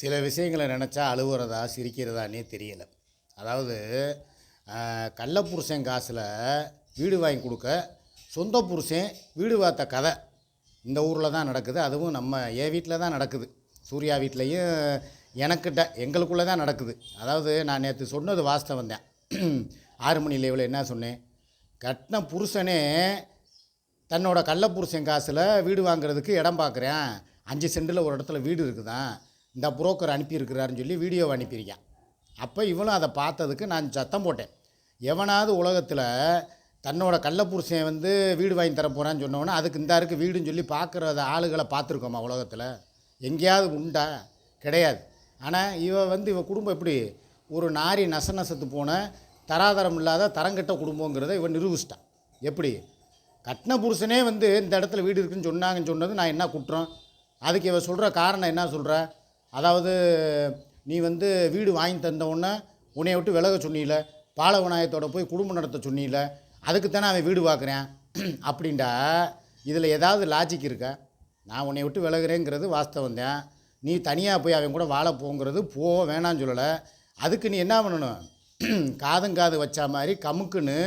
சில விஷயங்களை நினச்சா அழுவுறதா சிரிக்கிறதானே தெரியலை. அதாவது கள்ள புருஷன் காசில் வீடு வாங்கி கொடுக்க சொந்த புருஷன் வீடு பார்த்த கதை இந்த ஊரில் தான் நடக்குது. அதுவும் நம்ம என் வீட்டில் தான் நடக்குது. சூர்யா வீட்லேயும் எனக்கிட்ட எங்களுக்குள்ளே தான் நடக்குது. அதாவது நான் நேற்று சொன்னது வாஸ்தவம் தான். ஆறு மணி லேவில் என்ன சொன்னேன்? கட்டின புருஷனே தன்னோட கள்ள புருஷன் காசில் வீடு வாங்குறதுக்கு இடம் பார்க்குறேன் அஞ்சு சென்டில் ஒரு இடத்துல வீடு இருக்குதான். இந்த புரோக்கர் அனுப்பியிருக்கிறாருன்னு சொல்லி வீடியோவை அனுப்பியிருக்கேன். அப்போ இவளும் அதை பார்த்ததுக்கு நான் சத்தம் போட்டேன். எவனாவது உலகத்தில் தன்னோட கள்ளப்புருஷன் வந்து வீடு வாங்கி தர போகிறான்னு சொன்னோன்னே அதுக்கு இந்த வீடுன்னு சொல்லி பார்க்குற ஆளுகளை பார்த்துருக்கோமா உலகத்தில்? எங்கேயாவது உண்டா? கிடையாது. ஆனால் இவ வந்து இவ குடும்பம் எப்படி? ஒரு நாரி நச நசத்து போன தராதரம் இல்லாத தரங்கெட்ட குடும்பங்கிறத இவன் நிரூபிச்சிட்டான் எப்படி? கட்டின புருஷனே வந்து இந்த இடத்துல வீடு இருக்குன்னு சொன்னாங்கன்னு சொன்னது நான் என்ன குற்றம்? அதுக்கு இவ சொல்கிற காரணம் என்ன சொல்கிற அதாவது நீ வந்து வீடு வாங்கி தந்த உடனே விட்டு விலக சொன்னீல. பாலவிநாயகத்தோட போய் குடும்பம் நடத்த சொன்னியில அதுக்கு தானே அவன் வீடு பார்க்குறேன் அப்படின்டா இதில் ஏதாவது லாஜிக் இருக்கா? நான் உன்னை விட்டு விலகுறேங்கிறது வாஸ்தவம் தான். நீ தனியாக போய் அவன் கூட வாழ போங்கிறது போ வேணான்னு சொல்லலை. அதுக்கு நீ என்ன பண்ணணும்? காதும் காது வச்சா மாதிரி கமுக்குன்னு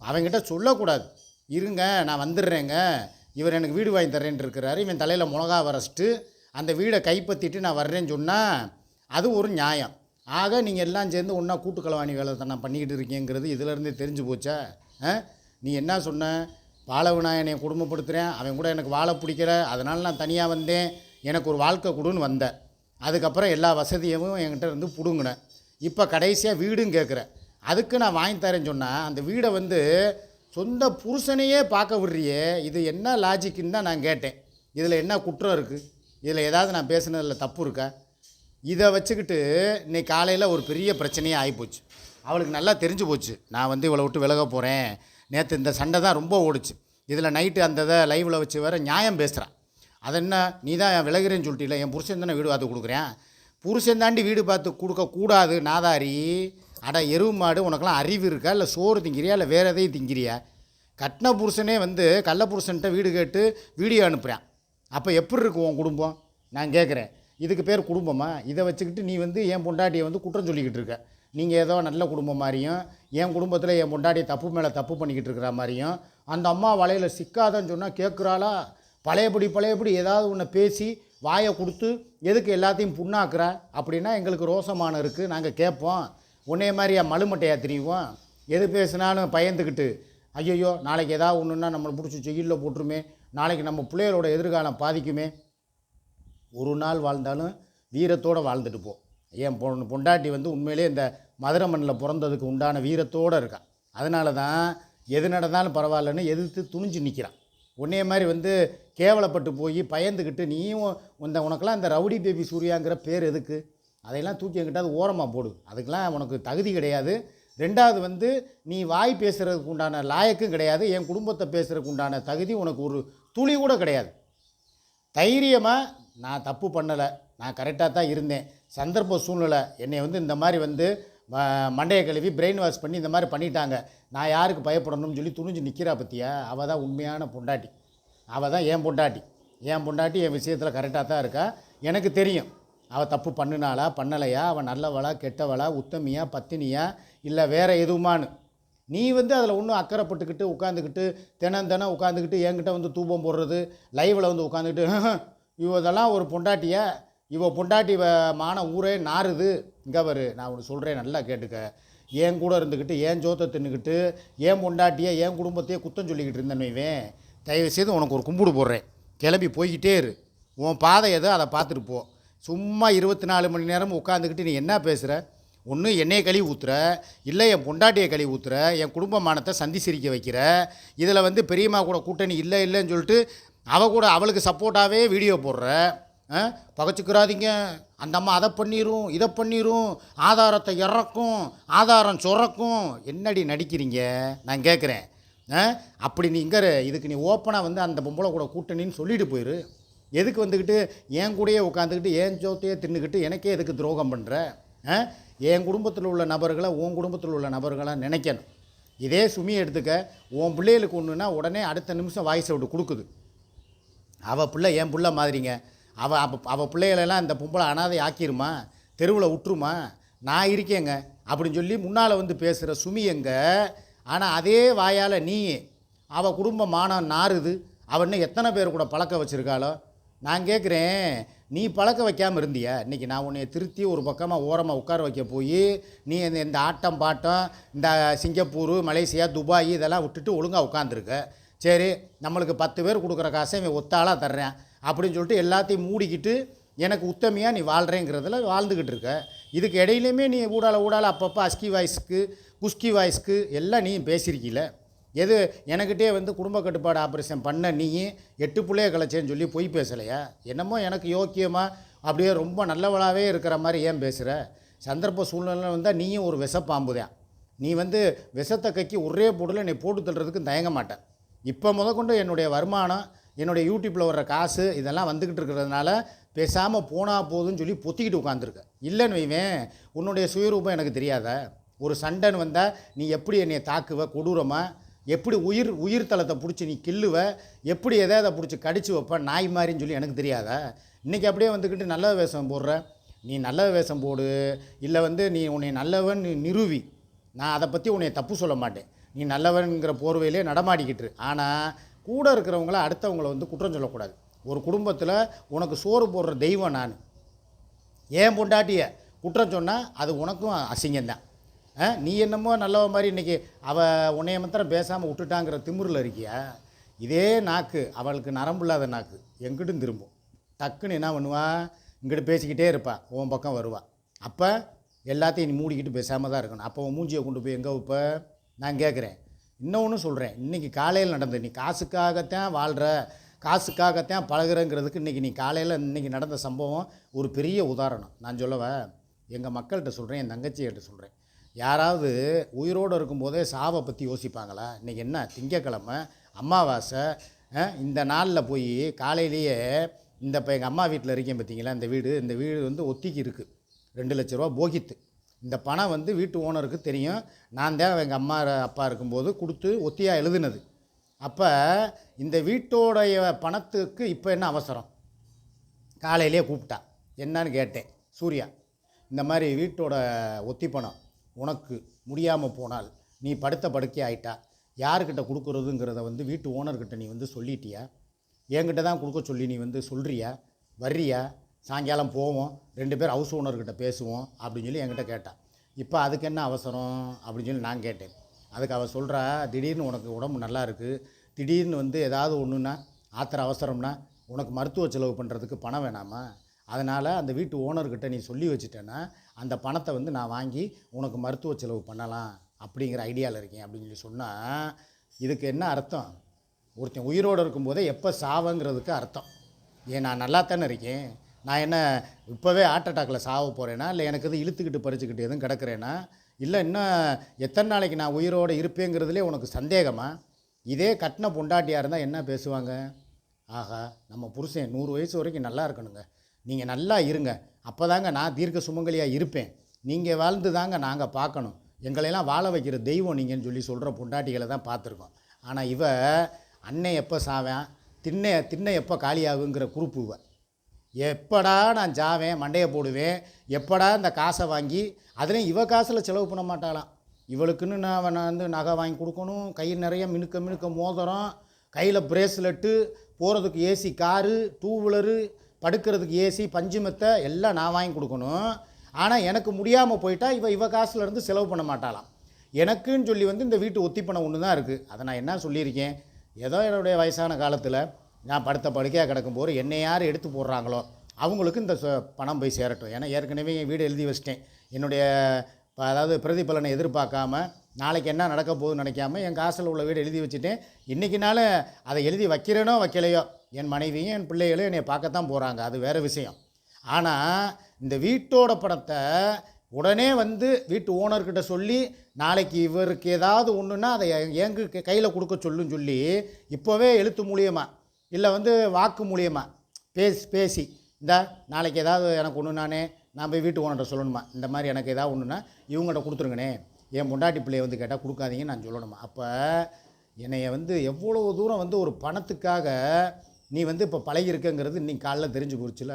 அவன்கிட்ட சொல்லக்கூடாது. இருங்க நான் வந்துடுறேங்க. இவர் எனக்கு வீடு வாங்கி தரேன்ட்டு இருக்கிறாரு. இவன் தலையில் மிளகா வரைச்சிட்டு அந்த வீடை கைப்பற்றிட்டு நான் வர்றேன்னு சொன்னால் அது ஒரு நியாயம். ஆக நீங்கள் எல்லாம் சேர்ந்து ஒன்றா கூட்டுக்களவாணி வேலை தான் நான் பண்ணிக்கிட்டு இருக்கேங்கிறது இதிலேருந்தே தெரிஞ்சு போச்சா? ஆ? நீ என்ன சொன்ன? பாலவிநாயகனை குடும்பப்படுத்துகிறேன் அவன் கூட எனக்கு வாழை பிடிக்கிற அதனால் நான் தனியாக வந்தேன். எனக்கு ஒரு வாழ்க்கை கொடுன்னு வந்தேன் அதுக்கப்புறம் எல்லா வசதியும் என்கிட்ட இருந்து பிடுங்கினேன் இப்போ கடைசியாக வீடும் கேட்குறேன் அதுக்கு நான் வாங்கி தரேன்னு சொன்னால் அந்த வீடை வந்து சொந்த புருஷனையே பார்க்க விடுறியே. இது என்ன லாஜிக்குன்னு தான் நான் கேட்டேன். இதில் என்ன குற்றம் இருக்குது இதில் ஏதாவது நான் பேசுனதில் தப்பு இருக்கா? இதை வச்சுக்கிட்டு இன்னைக்கு காலையில் ஒரு பெரிய பிரச்சனையே ஆகிப்போச்சு அவளுக்கு நல்லா தெரிஞ்சு போச்சு. நான் வந்து இவளை விட்டு விலக போகிறேன் நேற்று இந்த சண்டை தான் ரொம்ப ஓடுச்சு. இதில் நைட்டு அந்த இதை லைவில் வச்சு வேறு நியாயம் பேசுகிறான் அது என்ன நீ தான் என் விலகுறேன்னு சொல்லிட்டீல என் புருஷன் தானே வீடு பார்த்து கொடுக்குறேன்? புருஷன் தாண்டி வீடு பார்த்து கொடுக்கக்கூடாது நாதாரி. அட எருவு மாடு உனக்கெல்லாம் அறிவு இருக்கா? இல்லை சோறு திங்கிறியா? இல்லை வேறு எதையும் திங்கிறியா? கட்டின புருஷனே வந்து கள்ள புருஷன்ட்ட வீடு கேட்டு வீடியோ அனுப்புகிறான் அப்போ எப்படி இருக்கு உன் குடும்பம்? நான் கேட்குறேன் இதுக்கு பேர் குடும்பமா? இதை வச்சுக்கிட்டு நீ வந்து என் பொண்டாட்டியை வந்து குற்றம் சொல்லிக்கிட்டு இருக்க. நீங்கள் ஏதோ நல்ல குடும்பம் மாதிரியும் என் குடும்பத்தில் என் பொண்டாட்டியை தப்பு மேலே தப்பு பண்ணிக்கிட்டு இருக்கிற மாதிரியும் அந்த அம்மா வலையில் சிக்காதன்னு சொன்னால் கேட்குறாளா பழையபடி பழையபடி ஏதாவது ஒன்று பேசி வாயை கொடுத்து எதுக்கு எல்லாத்தையும் புண்ணாக்குற? அப்படின்னா எங்களுக்கு ரோசமான இருக்குது நாங்கள் கேட்போம். உன்னைய மாதிரியா மலுமட்டையாக தெரியுவோம் எது பேசினாலும் பயந்துக்கிட்டு ஐயையோ நாளைக்கு ஏதாவது ஒன்றுன்னா நம்மளை பிடிச்சி ஜெயிலில் போட்டுருமே. நாளைக்கு நம்ம பிள்ளையரோட எதிர்காலம் பாதிக்குமே. ஒரு நாள் வாழ்ந்தாலும் வீரத்தோடு வாழ்ந்துட்டு போ. ஏன் பொண்ணு பொண்டாட்டி வந்து உண்மையிலே இந்த மதுரை மண்ணில் பிறந்ததுக்கு உண்டான வீரத்தோடு இருக்கான் அதனால தான் எது நடந்தாலும் பரவாயில்லன்னு எதிர்த்து துணிஞ்சு நிற்கிறான் உன்னைய மாதிரி வந்து கேவலப்பட்டு போய் பயந்துக்கிட்டு நீயும் இந்த உனக்கெல்லாம் இந்த ரவுடி பேபி சூர்யாங்கிற பேர் எதுக்கு? அதையெல்லாம் தூக்கி என்கிட்ட ஓரமாக போடு. அதுக்கெல்லாம் உனக்கு தகுதி கிடையாது. ரெண்டாவது வந்து நீ வாய் பேசுகிறதுக்கு உண்டான லாயக்கும் கிடையாது என் குடும்பத்தை பேசுகிறதுக்கு உண்டான தகுதி உனக்கு ஒரு துளி கூட கிடையாது. தைரியமாக நான் தப்பு பண்ணலை நான் கரெக்டாக தான் இருந்தேன். சந்தர்ப்ப சூழ்நிலை என்னை வந்து இந்த மாதிரி வந்து மண்டையை கழுவி பிரெயின் வாஷ் பண்ணி இந்த மாதிரி பண்ணிட்டாங்க. நான் யாருக்கு பயப்படணும்னு சொல்லி துணிஞ்சு நிற்கிறா பற்றியா அவள் தான் உண்மையான பொண்டாட்டி. அவள் தான் என் பொண்டாட்டி. என் பொண்டாட்டி என் விஷயத்தில் கரெக்டாக தான் இருக்கா? எனக்கு தெரியும். அவள் தப்பு பண்ணினாளா பண்ணலையா? அவள் நல்லவளா கெட்டவளா உத்தமியா பத்தினியா? இல்லை வேறு எதுவுமான்னு. நீ வந்து அதில் ஒன்றும் அக்கறைப்பட்டுக்கிட்டு உட்காந்துக்கிட்டு தினம் தினம் உட்காந்துக்கிட்டு என்கிட்ட வந்து தூபம் போடுறது லைவில் வந்து உட்காந்துக்கிட்டு இவ இதெல்லாம் ஒரு பொண்டாட்டியா இவ பொண்டாட்டி வ- மான ஊரே நாறுது. இங்கே வரு நான் ஒன்று சொல்கிறேன் நல்லா கேட்டுக்க. என் கூட இருந்துக்கிட்டு ஏன் ஜோத்தை தின்னுக்கிட்டு ஏன் பொண்டாட்டியை என் குடும்பத்தையே குத்தம் சொல்லிக்கிட்டு இருந்தேன் இவன் தயவு செய்து உனக்கு ஒரு கும்பிடு போடுறேன். கிளம்பி போய்கிட்டே இரு. உன் பாதை எதோ அதை பார்த்துட்டு போ. சும்மா இருபத்தி நாலு மணி நேரம் உட்காந்துக்கிட்டு நீ என்ன பேசுகிற ஒன்று என்னைய கழுவி ஊத்துற இல்லை என் பொண்டாட்டியை கழுவி ஊத்துற என் குடும்பமானத்தை சந்தி சிரிக்க வைக்கிற இதில் வந்து பெரியம்மா கூட கூட்டணி இல்லை இல்லைன்னு சொல்லிட்டு அவள் கூட அவளுக்கு சப்போர்ட்டாகவே வீடியோ போடுற ஆ? பகச்சுக்கிறாதீங்க. அந்த அம்மா அதை பண்ணிடும் இதை பண்ணிடும் ஆதாரத்தை இறக்கும் ஆதாரம் சுரக்கும் என்னடி நடிக்கிறீங்க? நான் கேட்குறேன் ஆ? அப்படி நீ இங்கே இதுக்கு நீ ஓப்பனாக வந்து அந்த பொம்பளை கூட கூட்டணின்னு சொல்லிட்டு போயிரு. எதுக்கு வந்துக்கிட்டு என் கூடயே உட்காந்துக்கிட்டு ஏன் சோத்தையே தின்னுக்கிட்டு எனக்கே எதுக்கு துரோகம் பண்ணுற ஆ? என் குடும்பத்தில் உள்ள நபர்களை உன் குடும்பத்தில் உள்ள நபர்களை நினைக்கணும். இதே சுமி எடுத்துக்க உன் பிள்ளைகளுக்கு ஒன்றுனா உடனே அடுத்த நிமிஷம் வாய்ஸ் அவுட் கொடுக்குது. அவள் பிள்ளை என் பிள்ளை மாதிரிங்க. அவள் அப்போ அவள் பிள்ளைகளெல்லாம் இந்த பொம்பளை அனாதை ஆக்கிருமா? தெருவில் விட்டுருமா நான் இருக்கேங்க. அப்படின்னு சொல்லி முன்னால் வந்து பேசுகிற சுமி எங்க? ஆனால் அதே வாயால் நீ அவள் குடும்ப மானம் நாறுது. அவன்னு எத்தனை பேர் கூட பழக்க வச்சுருக்காளோ? நான் கேட்குறேன் நீ பழக்க வைக்காமல் இருந்தியா? இன்றைக்கி நான் உன்னை திருத்தி ஒரு பக்கமாக ஓரமாக உட்கார வைக்க போய் நீ இந்த இந்த ஆட்டம் பாட்டம் இந்த சிங்கப்பூர் மலேசியா துபாய் இதெல்லாம் விட்டுட்டு ஒழுங்காக உட்காந்துருக்க சரி நம்மளுக்கு பத்து பேர் கொடுக்குற காசை இவன் ஒத்தாளாக தர்றேன் அப்படின்னு சொல்லிட்டு எல்லாத்தையும் மூடிக்கிட்டு எனக்கு உத்தமையாக நீ வாழ்கிறேங்கிறதுல வாழ்ந்துக்கிட்டு இருக்க. இதுக்கு இடையிலையுமே நீ ஊடால ஊடால அப்பப்போ அஸ்கி வாய்ஸ்க்கு குஸ்கி வாய்ஸ்க்கு எல்லாம் நீ பேசியிருக்கீல. எது எனக்கிட்டே வந்து குடும்ப கட்டுப்பாடு ஆப்ரேஷன் பண்ண நீ எட்டு பிள்ளைய கலைச்சேன்னு சொல்லி பொய் பேசலையா? என்னமோ எனக்கு யோக்கியமாக அப்படியே ரொம்ப நல்லவளாகவே இருக்கிற மாதிரி ஏன் பேசுகிற சந்தர்ப்ப சூழ்நிலை வந்தால் நீயும் ஒரு விஷப்பாம்பு தான் நீ வந்து விஷத்தை கக்கி ஒரே போட்டில் நீ போட்டு தள்ளுறதுக்கு தயங்க மாட்டேன். இப்போ முதற்கொண்டு என்னுடைய வருமானம் என்னுடைய யூடியூப்பில் வர்ற காசு இதெல்லாம் வந்துக்கிட்டு இருக்கிறதுனால பேசாமல் போனால் போதும்னு சொல்லி பொத்திக்கிட்டு உட்காந்துருக்க இல்லைன்னு வைவேன் உன்னுடைய சுயரூபம் எனக்கு தெரியாத? ஒரு சண்டைன்னு வந்தால் நீ எப்படி என்னை தாக்குவ? கொடூரமாக எப்படி உயிர் உயிர் தளத்தை பிடிச்சி நீ கில்லுவ எப்படி எதை எதை பிடிச்சி கடிச்சு வைப்ப? நாய் மாதிரின்னு சொல்லி எனக்கு தெரியாதா? இன்றைக்கி அப்படியே வந்துக்கிட்டு நல்ல வேஷம் போடுற? நீ நல்ல வேஷம் போடு. இல்லை வந்து நீ உன்னை நல்லவன் நீ நிறுவி நான் அதை பற்றி உன்னை தப்பு சொல்ல மாட்டேன். நீ நல்லவன்கிற போர்வையிலே நடமாடிக்கிட்டு ஆனால் கூட இருக்கிறவங்கள அடுத்தவங்கள வந்து குற்றம் சொல்லக்கூடாது. ஒரு குடும்பத்தில் உனக்கு சோறு போடுற தெய்வம் நான். ஏன் பொண்டாட்டிய குற்றம் சொன்னால் அது உனக்கும் அசிங்கம்தான். தான் நீ என்னமோ நல்லவ மாதிரி இன்றைக்கி அவள் உன்னைய மாத்திரம் பேசாமல் விட்டுட்டாங்கிற திமுறில் இருக்கியா? இதே நாக்கு அவளுக்கு நரம்பு இல்லாத நாக்கு. எங்கிட்டும் திரும்பும். டக்குன்னு என்ன பண்ணுவா? இங்கிட்டு பேசிக்கிட்டே இருப்பாள் உன் பக்கம் வருவா. அப்போ எல்லாத்தையும் நீ மூடிக்கிட்டு பேசாமல் தான் இருக்கணும். அப்போ உன் மூஞ்சியை கொண்டு போய் எங்கே வைப்ப? நான் கேட்குறேன் இன்னொன்று சொல்கிறேன் இன்றைக்கி காலையில் நடந்தது நீ காசுக்காகத்தான் வாழ்கிற காசுக்காகத்தான் பழகிறங்கிறதுக்கு இன்றைக்கி நீ காலையில் இன்றைக்கி நடந்த சம்பவம் ஒரு பெரிய உதாரணம். நான் சொல்லவ? எங்கள் மக்கள்கிட்ட சொல்கிறேன் என் தங்கச்சிகிட்ட சொல்கிறேன் யாராவது உயிரோடு இருக்கும்போதே சாவை பற்றி யோசிப்பாங்களா? இன்றைக்கி என்ன? திங்கக்கிழமை அமாவாசை இந்த நாளில் போய் காலையிலேயே இந்த இப்போ எங்கள் அம்மா வீட்டில் இருக்கேன் பார்த்தீங்களா இந்த வீடு இந்த வீடு வந்து ஒத்திக்கு இருக்குது ரெண்டு லட்ச ரூபா போகித்து. இந்த பணம் வந்து வீட்டு ஓனருக்கு தெரியும். நான் தான் எங்கள் அம்மா அப்பா இருக்கும்போது கொடுத்து ஒத்தியாக எழுதுனது. அப்போ இந்த வீட்டோடைய பணத்துக்கு இப்போ என்ன அவசரம்? காலையிலே கூப்பிட்டா. என்னன்னு கேட்டேன். சூர்யா இந்த மாதிரி வீட்டோட ஒத்தி பணம் உனக்கு முடியாமல் போனால் நீ படுத்த படுக்கை ஆயிட்டா? யாருக்கிட்ட கொடுக்குறதுங்கிறத வந்து வீட்டு ஓனர்கிட்ட நீ வந்து சொல்லிட்டியா? என்கிட்ட தான் கொடுக்க சொல்லி நீ வந்து சொல்கிறியா வர்றியா? சாயங்காலம் போவோம். ரெண்டு பேர் ஹவுஸ் ஓனர்கிட்ட பேசுவோம் அப்படின்னு சொல்லி என்கிட்ட கேட்டான் இப்போ அதுக்கு என்ன அவசரம் அப்படின்னு சொல்லி நான் கேட்டேன். அதுக்கு அவள் சொல்கிறா திடீர்னு உனக்கு உடம்பு நல்லா இருக்குது திடீர்னு வந்து ஏதாவது ஒன்றுன்னா ஆத்திர அவசரம்னா உனக்கு மருத்துவ செலவு பண்ணுறதுக்கு பணம் வேணாமா? அதனால் அந்த வீட்டு ஓனர்கிட்ட நீ சொல்லி வச்சிட்டேன்னா அந்த பணத்தை வந்து நான் வாங்கி உனக்கு மருத்துவ செலவு பண்ணலாம் அப்படிங்கிற ஐடியாவில் இருக்கேன் அப்படின்னு சொல்லி சொன்னால் இதுக்கு என்ன அர்த்தம்? ஒருத்தன் உயிரோடு இருக்கும்போதே எப்போ சாவங்கிறதுக்கு அர்த்தம். ஏன் நான் நல்லா தானே இருக்கேன்? நான் என்ன இப்போவே ஹார்ட் அட்டாக்கில் சாவ போகிறேனா இல்லை எனக்கு எதுவும் இழுத்துக்கிட்டு பறிச்சுக்கிட்டு எதுவும் கிடக்கிறேனா? இல்லை இன்னும் எத்தனை நாளைக்கு நான் உயிரோடு இருப்பேங்கிறதுலே உனக்கு சந்தேகமா? இதே கட்டின பொண்டாட்டியாக இருந்தால் என்ன பேசுவாங்க? ஆஹா நம்ம புருஷன் நூறு வயசு வரைக்கும் நல்லா இருக்கணுங்க. நீங்கள் நல்லா இருங்க. அப்போ தாங்க நான் தீர்க்க சுமங்கலியாக இருப்பேன். நீங்கள் வாழ்ந்து தாங்க நாங்கள் பார்க்கணும். எங்களையெல்லாம் வாழ வைக்கிற தெய்வம் நீங்கன்னு சொல்லி சொல்கிற பொண்டாட்டிகளை தான் பார்த்துருக்கோம். ஆனால் இவ அன்னை எப்போ சாவேன்? திண்ணை திண்ணை எப்போ காலியாகுங்கிற குறிப்பு இவ. எப்படா நான் ஜாவேன் மண்டையை போடுவேன் எப்படா இந்த காசை வாங்கி அதுலேயும் இவ காசில் செலவு பண்ண மாட்டாளாம். இவளுக்குன்னு நான் நான் வந்து நகை வாங்கி கொடுக்கணும் கை நிறைய மினுக்க மினுக்க மோதிரம் கையில் பிரேஸ்லெட்டு போகிறதுக்கு ஏசி காரு டூ வீலரு படுக்கிறதுக்கு ஏசி பஞ்சு மெத்தை எல்லாம் நான் வாங்கி கொடுக்கணும். ஆனால் எனக்கு முடியாமல் போயிட்டால் இவ இவ காசுலேருந்து செலவு பண்ண மாட்டாளாம். எனக்குன்னு சொல்லி வந்து இந்த வீட்டு ஒத்திப்பணம் ஒன்று தான் இருக்குது அதை நான் என்ன சொல்லியிருக்கேன்? ஏதோ என்னுடைய வயசான காலத்தில் நான் படுத்த படுக்கையாக கிடக்கும்போது என்னை யார் எடுத்து போடுறாங்களோ அவங்களுக்கு இந்த பணம் போய் சேரட்டும். ஏன்னா ஏற்கனவே என் வீடு எழுதி வச்சிட்டேன். என்னுடைய அதாவது பிரதிபலனை எதிர்பார்க்காம நாளைக்கு என்ன நடக்க போகுதுன்னு நினைக்காம என் காசில் உள்ள வீடு எழுதி வச்சுட்டேன். இன்றைக்கினால அதை எழுதி வைக்கிறேனோ வைக்கலையோ என் மனைவியும் என் பிள்ளைகளும் என்னை பார்க்கத்தான் போகிறாங்க அது வேறு விஷயம். ஆனால் இந்த வீட்டோட பணத்தை உடனே வந்து வீட்டு ஓனர்கிட்ட சொல்லி நாளைக்கு இவருக்கு ஏதாவது ஒன்றுன்னா அதை எங்கு கையில் கொடுக்க சொல்லுன்னு சொல்லி இப்போவே எழுத்து மூலியமாக இல்லை வந்து வாக்கு மூலியமாக பேசி பேசி இந்த நாளைக்கு ஏதாவது எனக்கு ஒன்று நானே நான் போய் வீட்டு ஓனர்கிட்ட சொல்லணுமா? இந்த மாதிரி எனக்கு ஏதாவது ஒன்றுனா இவங்கள்ட்ட கொடுத்துருங்கண்ணே என் பொண்டாட்டி பிள்ளையை வந்து கேட்டால் கொடுக்காதீங்கன்னு நான் சொல்லணுமா? அப்போ என்னைய வந்து எவ்வளோ தூரம் வந்து ஒரு பணத்துக்காக நீ வந்து இப்போ பழகிருக்கங்கிறது நீ காலைல தெரிஞ்சு போச்சுல.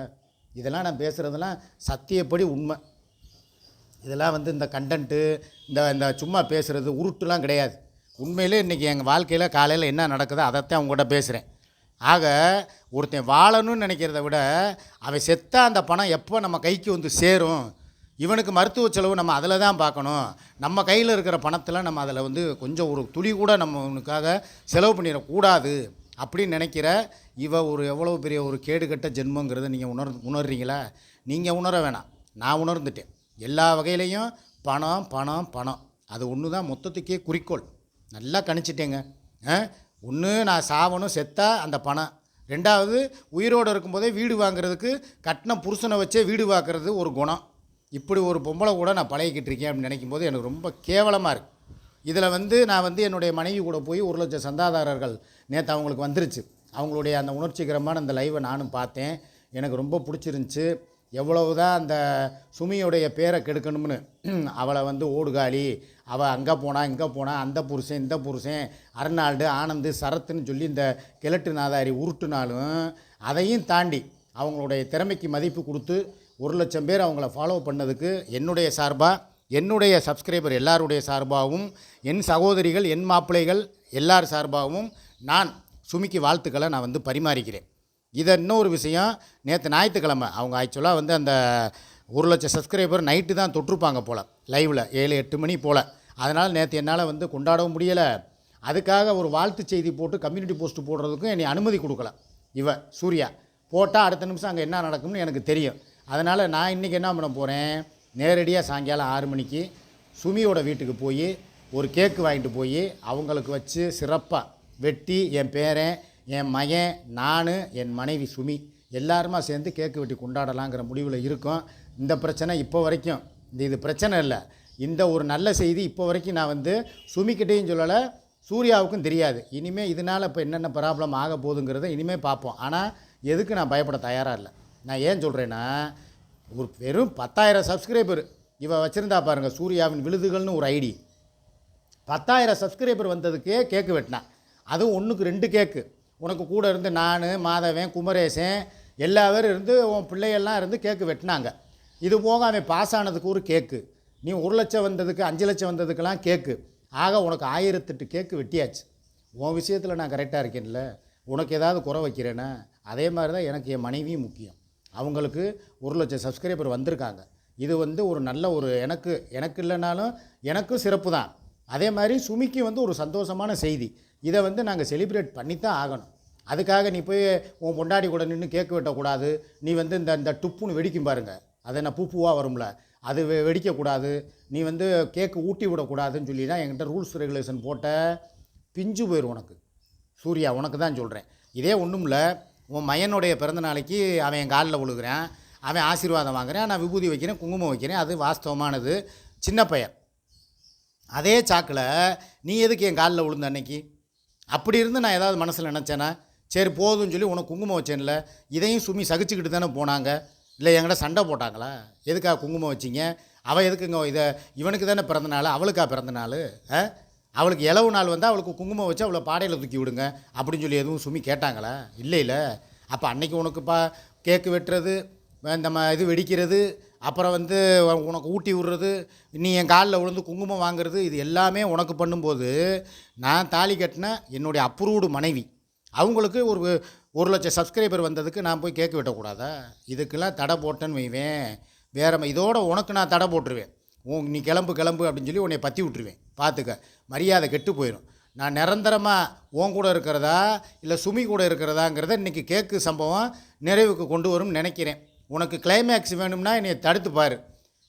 இதெல்லாம் நான் பேசுகிறதெல்லாம் சத்தியப்படி உண்மை. இதெல்லாம் வந்து இந்த கண்டென்ட்டு இந்த இந்த சும்மா பேசுகிறது உருட்டுலாம் கிடையாது. உண்மையிலே இன்றைக்கி எங்கள் வாழ்க்கையில் காலையில் என்ன நடக்குதோ அதைத்தான் உங்கள்கிட்ட பேசுகிறேன் ஆக ஒருத்தன் வாழணும்னு நினைக்கிறத விட அவன் செத்தா அந்த பணம் எப்போ நம்ம கைக்கு வந்து சேரும்? இவனுக்கு மருத்துவ செலவு நம்ம அதில் தான் பார்க்கணும். நம்ம கையில் இருக்கிற பணத்தில் நம்ம அதில் வந்து கொஞ்சம் ஒரு துளி கூட நம்ம உனக்காக செலவு பண்ணிடக்கூடாது. அப்படின்னு நினைக்கிற இவ ஒரு எவ்வளோ பெரிய ஒரு கேடுகட்ட ஜென்மங்கிறத நீங்கள் உணர் உணர்றீங்களா? நீங்கள் உணர வேணாம். நான் உணர்ந்துட்டேன். எல்லா வகையிலையும் பணம் பணம் பணம். அது ஒன்று தான் மொத்தத்துக்கே குறிக்கோள். நல்லா கணிச்சிட்டேங்க. ஒன்று நான் சாவணும் செத்தா அந்த பணம். ரெண்டாவது உயிரோடு இருக்கும்போதே வீடு வாங்குறதுக்கு கட்டின புருஷனை வச்சே வீடு வாக்குறது ஒரு குணம். இப்படி ஒரு பொம்பளை கூட நான் பழகிக்கிட்டு இருக்கேன் அப்படின்னு நினைக்கும் போது எனக்கு ரொம்ப கேவலமாக இருக்குது இதில் வந்து நான் வந்து என்னுடைய மனைவி கூட போய் ஒரு லட்சம் சந்தாதாரர்கள் நேற்று அவங்களுக்கு வந்துருச்சு. அவங்களுடைய அந்த உணர்ச்சிகரமான அந்த லைவை நானும் பார்த்தேன். எனக்கு ரொம்ப பிடிச்சிருந்துச்சி. எவ்வளவு தான் அந்த சுமியோடைய பேரை கெடுக்கணும்னு அவளை வந்து ஓடுகாலி அவள் அங்கே போனால் இங்கே போனால் அந்த புருஷன் இந்த புருஷன் அர்னால்டு ஆனந்து சரத்துன்னு சொல்லி இந்த கிழட்டு நாதாரி உருட்டுனாலும் அதையும் தாண்டி அவங்களுடைய திறமைக்கு மதிப்பு கொடுத்து ஒரு லட்சம் பேர் அவங்கள ஃபாலோ பண்ணதுக்கு என்னுடைய சார்பாக என்னுடைய சப்ஸ்கிரைபர் எல்லாருடைய சார்பாகவும் என் சகோதரிகள் என் மாப்பிள்ளைகள் எல்லார் சார்பாகவும் நான் சுமிக்கு வாழ்த்துக்களை நான் வந்து பரிமாறிக்கிறேன். இதை இன்னொரு விஷயம் நேற்று ஞாயிற்றுக்கிழமை அவங்க ஆக்சுவலாக வந்து அந்த ஒரு லட்சம் சப்ஸ்கிரைபர் நைட்டு தான் தொட்டிருப்பாங்க போல் லைவில் ஏழு எட்டு மணி போல். அதனால் நேற்று என்னால் வந்து கொண்டாடவும் முடியலை. அதுக்காக ஒரு வாழ்த்து செய்தி போட்டு கம்யூனிட்டி போஸ்ட் போடுறதுக்கும் என்னை அனுமதி கொடுக்கல. இவ சூர்யா போட்டால் அடுத்த நிமிஷம் அங்கே என்ன நடக்கும்னு எனக்கு தெரியும். அதனால் நான் இன்றைக்கி என்ன பண்ண போகிறேன் நேரடியாக சாயங்காலம் ஆறு மணிக்கு சுமியோட வீட்டுக்கு போய் ஒரு கேக்கு வாங்கிட்டு போய் அவங்களுக்கு வச்சு சிறப்பாக வெட்டி என் பேரன் என் மகன் நான் என் மனைவி சுமி எல்லாருமா சேர்ந்து கேக்கு வெட்டி கொண்டாடலாங்கிற முடிவில் இருக்கோம். இந்த பிரச்சனை இப்போ வரைக்கும். இந்த இது பிரச்சனை இல்லை. இந்த ஒரு நல்ல செய்தி இப்போ வரைக்கும் நான் வந்து சுமிக்கிட்டேயும் சொல்லலை சூர்யாவுக்கும் தெரியாது. இனிமேல் இதனால் இப்போ என்னென்ன ப்ராப்ளம் ஆக போகுதுங்கிறத இனிமேல் பார்ப்போம். ஆனால் எதுக்கு நான் பயப்பட தயாராக இல்லை. நான் ஏன் சொல்கிறேன்னா ஒரு வெறும் பத்தாயிரம் சப்ஸ்கிரைபர் இவ வச்சுருந்தா பாருங்கள் சூர்யாவின் விழுதுகள்னு ஒரு ஐடி. பத்தாயிரம் சப்ஸ்கிரைபர் வந்ததுக்கே கேக்கு வெட்டினான் அதுவும் ஒன்றுக்கு ரெண்டு கேக்கு உனக்கு கூட இருந்து நான் மாதவன் குமரேசன் எல்லா பேரும் இருந்து உன் பிள்ளையெல்லாம் இருந்து கேக்கு வெட்டினாங்க. இது போக அவன் பாஸ் ஆனதுக்கு ஒரு கேக்கு நீ ஒரு லட்சம் வந்ததுக்கு அஞ்சு லட்சம் வந்ததுக்கெல்லாம் கேக்கு ஆக உனக்கு ஆயிரத்தெட்டு கேக்கு வெட்டியாச்சு. உன் விஷயத்தில் நான் கரெக்டாக இருக்கேன்ல. உனக்கு ஏதாவது குறை வைக்கிறேன்னா அதே மாதிரி தான் எனக்கு என் மனைவியும் முக்கியம். அவங்களுக்கு ஒரு லட்சம் சப்ஸ்கிரைபர் வந்திருக்காங்க. இது வந்து ஒரு நல்ல ஒரு எனக்கு எனக்கு இல்லைனாலும் எனக்கும் சிறப்பு தான் அதே மாதிரி சுமிக்கு வந்து ஒரு சந்தோஷமான செய்தி. இதை வந்து நாங்கள் செலிப்ரேட் பண்ணித்தான் ஆகணும். அதுக்காக நீ போய் உன் பொண்டாடி கூட நின்று கேக்கு வெட்டக்கூடாது. நீ வந்து இந்த இந்த டுப்புன்னு வெடிக்கும் பாருங்கள் அதை நான் பூ பூவாக வரும்ல. அது வெ- வெடிக்கக்கூடாது. நீ வந்து கேக்கு ஊட்டி விடக்கூடாதுன்னு சொல்லி தான் என்கிட்ட ரூல்ஸ் ரெகுலேஷன் போட்ட பிஞ்சு போயிடும் உனக்கு. சூர்யா உனக்கு தான் சொல்கிறேன் இதே ஒன்றும் இல்லை உன் மயனுடைய பிறந்த நாளைக்கு அவன் என் காலில் விழுகிறேன். அவன் ஆசீர்வாதம் வாங்குறேன். நான் விபூதி வைக்கிறேன் குங்குமம் வைக்கிறேன். அது வாஸ்தவமானது. சின்ன பையன். அதே சாக்கில் நீ எதுக்கு என் காலில் விழுந்த அன்னைக்கு? அப்படி இருந்து நான் ஏதாவது மனசில் நினச்சேனா? சரி போதும்னு சொல்லி உனக்கு குங்குமம் வச்சேன்ல இதையும் சுமி சகிச்சுக்கிட்டு தானே போனாங்க? இல்லை என்கிட்ட சண்டை போட்டாங்களா? எதுக்காக குங்குமம் வச்சிங்க? அவள் எதுக்குங்க இதை இவனுக்கு தானே பிறந்த நாள் அவளுக்கா பிறந்த நாள்? ஆ? அவளுக்கு இளவு நாள் வந்து அவளுக்கு குங்குமம் வச்சு அவளை பாடையில் தூக்கி விடுங்க அப்படின்னு சொல்லி எதுவும் சுமி கேட்டாங்களா? இல்லை இல்லை அப்போ அன்னைக்கு உனக்கு பா கேக்கு வெட்டுறது இந்த ம இது வெடிக்கிறது அப்புறம் வந்து உனக்கு ஊட்டி விடுறது நீ என் காலில் விழுந்து குங்குமம் வாங்குறது இது எல்லாமே உனக்கு பண்ணும்போது நான் தாலி கட்டின என்னுடைய அப்ரூவ்டு மனைவி. அவங்களுக்கு ஒரு ஒரு லட்சம் சப்ஸ்கிரைபர் வந்ததுக்கு நான் போய் கேக்கு விடக்கூடாதா இதுக்கெல்லாம் தடை போட்டேன்னு வைவேன். வேறு இதோட உனக்கு நான் தடை போட்டுருவேன். உன் நீ கிளம்பு கிளம்பு அப்படின்னு சொல்லி உன்னை பற்றி விட்டுருவேன். பார்த்துக்க மரியாதை கெட்டு போயிடும் நான் நிரந்தரமாக உன் கூட இருக்கிறதா இல்லை சுமி கூட இருக்கிறதாங்கிறத இன்றைக்கி கேக்கு சம்பவம் நிறைவுக்கு கொண்டு வரும்னு நினைக்கிறேன். உனக்கு கிளைமேக்ஸ் வேணும்னா என்னை தடுத்து பாரு.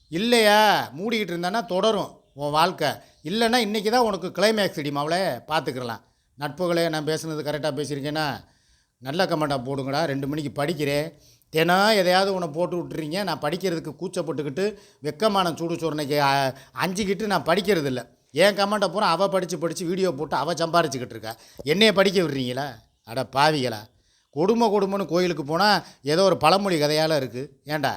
இல்லையா? மூடிக்கிட்டு இருந்தானா தொடரும் உன் வாழ்க்கை. இல்லைன்னா இன்றைக்கி தான் உனக்கு கிளைமேக்ஸ் இடி அவளே பார்த்துக்கலாம் நட்புகளே நான் பேசுனது கரெக்டாக பேசியிருக்கேன்னா நல்ல கமெண்ட்டாக போடுங்கடா. ரெண்டு மணிக்கு படிக்கிறேன். தினம் எதையாவது உன்னை போட்டு விட்டுறீங்க. நான் படிக்கிறதுக்கு கூச்சப்பட்டுக்கிட்டு வெக்கமான சூடு சொரணைக்கு அஞ்சிக்கிட்டு நான் படிக்கிறது இல்லை என் கமெண்ட்டை பூரா அவள் படித்து படித்து வீடியோ போட்டு அவள் சம்பாரிச்சுக்கிட்டு இருக்கா. என்னையை படிக்க விடுறீங்களா? அட பாவிகளா. கொடுமை கொடுமைன்னு கோயிலுக்கு போனால் ஏதோ ஒரு பழமொழி கதையால் இருக்குது ஏன்டா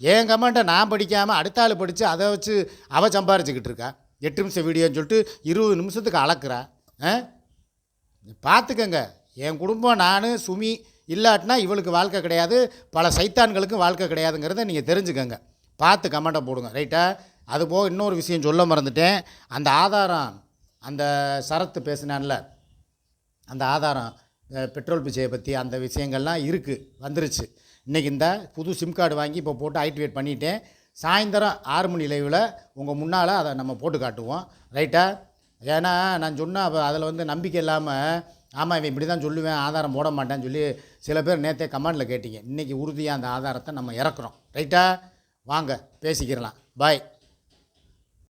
என் கமெண்ட்டை நான் படிக்காமல் அடுத்த ஆள் படித்து அதை வச்சு அவள் சம்பாரிச்சுக்கிட்டு இருக்கா? எட்டு நிமிஷம் வீடியோன்னு சொல்லிட்டு இருபது நிமிஷத்துக்கு அளக்குறா. ஆ? பார்த்துக்கங்க என் குடும்பம் நான் சுமி இல்லாட்டினா இவளுக்கு வாழ்க்கை கிடையாது. பல சைத்தான்களுக்கும் வாழ்க்கை கிடையாதுங்கிறத நீங்கள் தெரிஞ்சுக்கங்க. பார்த்து கமெண்ட்டை போடுங்க. ரைட்டா? அதுபோக இன்னொரு விஷயம் சொல்ல மறந்துட்டேன். அந்த ஆதாரம் அந்த சரத்து பேசினான்ல அந்த ஆதாரம் பெட்ரோல் பிச்சையை பற்றி அந்த விஷயங்கள்லாம் இருக்குது வந்துருச்சு. இன்றைக்கி இந்த புது சிம் கார்டு வாங்கி இப்போ போட்டு ஆக்டிவேட் பண்ணிட்டேன். சாயந்தரம் ஆறு மணி லைவில் உங்கள் முன்னால் அதை நம்ம போட்டு காட்டுவோம். ரைட்டா? ஏன்னா நான் சொன்னால் அதில் வந்து நம்பிக்கை இல்லாமல் ஆமாம் இவன் இப்படி தான் சொல்லுவேன் ஆதாரம் போட மாட்டேன்னு சொல்லி சில பேர் நேற்றே கமெண்டில் கேட்டீங்க. இன்றைக்கி உறுதியாக அந்த ஆதாரத்தை நம்ம இறக்குறோம். ரைட்டா? வாங்க பேசிக்கிறலாம். பாய்